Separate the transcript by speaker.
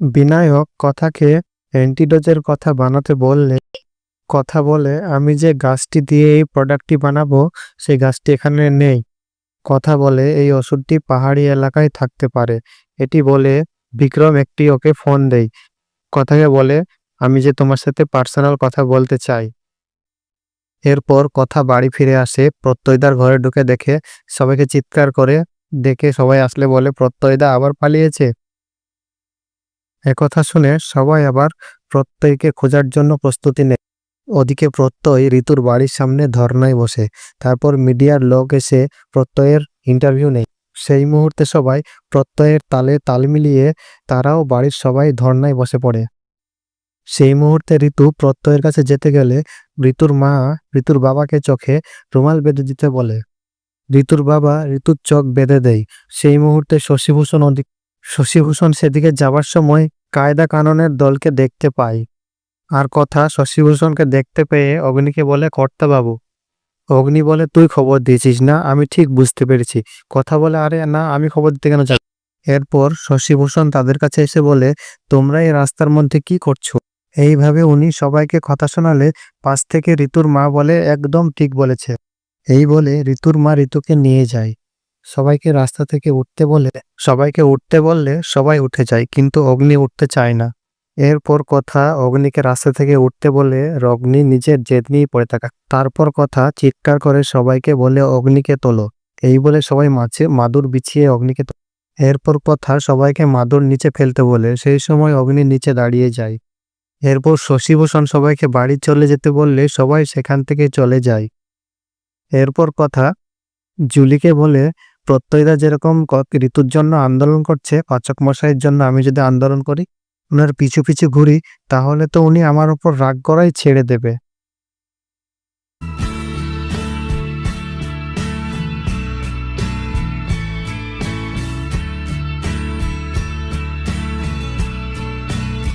Speaker 1: বিনায়ক কথাকে অ্যান্টিডোজের কথা বানাতে বললে, কথা বলে, আমি যে গাছটি দিয়ে এই প্রোডাক্টটি বানাবো, সেই গাছটি এখানে নেই। কথা বলে, এই ওষুধটি পাহাড়ি এলাকায় থাকতে পারে। এটি বলে, বিক্রম, একটি ওকে ফোন দেয় কথাকে বলে, আমি যে তোমার সাথে পার্সোনাল কথা বলতে চাই। এরপর কথা বাড়ি ফিরে আসে, প্রত্যয়দার ঘরে ঢুকে দেখে সবাইকে চিৎকার করে, দেখে সবাই আসলে বলে, প্রত্যয়দা আবার পালিয়েছে? একথা শুনে সবাই আবার প্রত্যয়কে খোঁজার জন্য প্রস্তুতি নেয়। ওদিকে প্রত্যয় ঋতুর বাড়ির সামনে ধর্নায় বসে। তারপর মিডিয়ার লোক এসে প্রত্যয়ের ইন্টারভিউ নেয়। সেই মুহূর্তে সবাই প্রত্যয়ের তালে তাল মিলিয়ে তারাও বাড়ির সবাই ধর্নায় বসে পড়ে। সেই মুহূর্তে ঋতু প্রত্যয়ের কাছে যেতে গেলে ঋতুর মা ঋতুর বাবাকে চোখে রুমাল বেঁধে দিতে বলে। ঋতুর বাবা ঋতুর চোখ বেঁধে দেয়। সেই মুহূর্তে শশীভূষণ ওদিক শশীভূষণ সেদিকে যাবার সময় কায়দা কাননের দলকে দেখতে পাই। আর কথা শশীভূষণকে দেখতে পেয়ে অগ্নিকে বলে কর্তা বাবু অগ্নি বলে, তুই খবর দিয়েছিস না? আমি ঠিক বুঝতে পেরেছি। কথা বলে, আরে না, আমি খবর দিতে কেন যাব? এরপর শশীভূষণ তাদের কাছে এসে বলে, তোমরা এই রাস্তার মধ্যে কি করছ? এইভাবে উনি সবাইকে কথা শোনালে পাশ থেকে ঋতুর মা বলে, একদম ঠিক বলেছে। এই বলে ঋতুর মা ঋতুকে নিয়ে যায়। সবাইকে রাস্তা থেকে উঠতে বলে, সবাইকে উঠতে বললে সবাই উঠে যায়, কিন্তু অগ্নি উঠতে চায় না। এরপর কথা, অগ্নিকে রাস্তা থেকে উঠতে বলে, অগ্নি নিজের জেদ নিয়ে পড়ে থাকা। তারপর কথা, চিৎকার করে সবাইকে বলে, অগ্নিকে তোলো। এই বলে সবাই মাছে মাদুর বিছিয়ে অগ্নিকে এরপর কথা, সবাইকে মাদুর নিচে ফেলতে বলে, সেই সময় অগ্নি নিচে দাঁড়িয়ে যায়। এরপর শশীভূষণ সবাইকে বাড়ি চলে যেতে বললে, সবাই সেখান থেকে চলে যায়। এরপর কথা, জুলিকে বলে প্রত্যয়দা যেরকম ঋতুর জন্য আন্দোলন করছে পাচক মশাইয়ের জন্য আমি যদি আন্দোলন করি, ওনার পিছু পিছু ঘুরি, তাহলে তো উনি আমার উপর রাগ করাই ছেড়ে দেবে।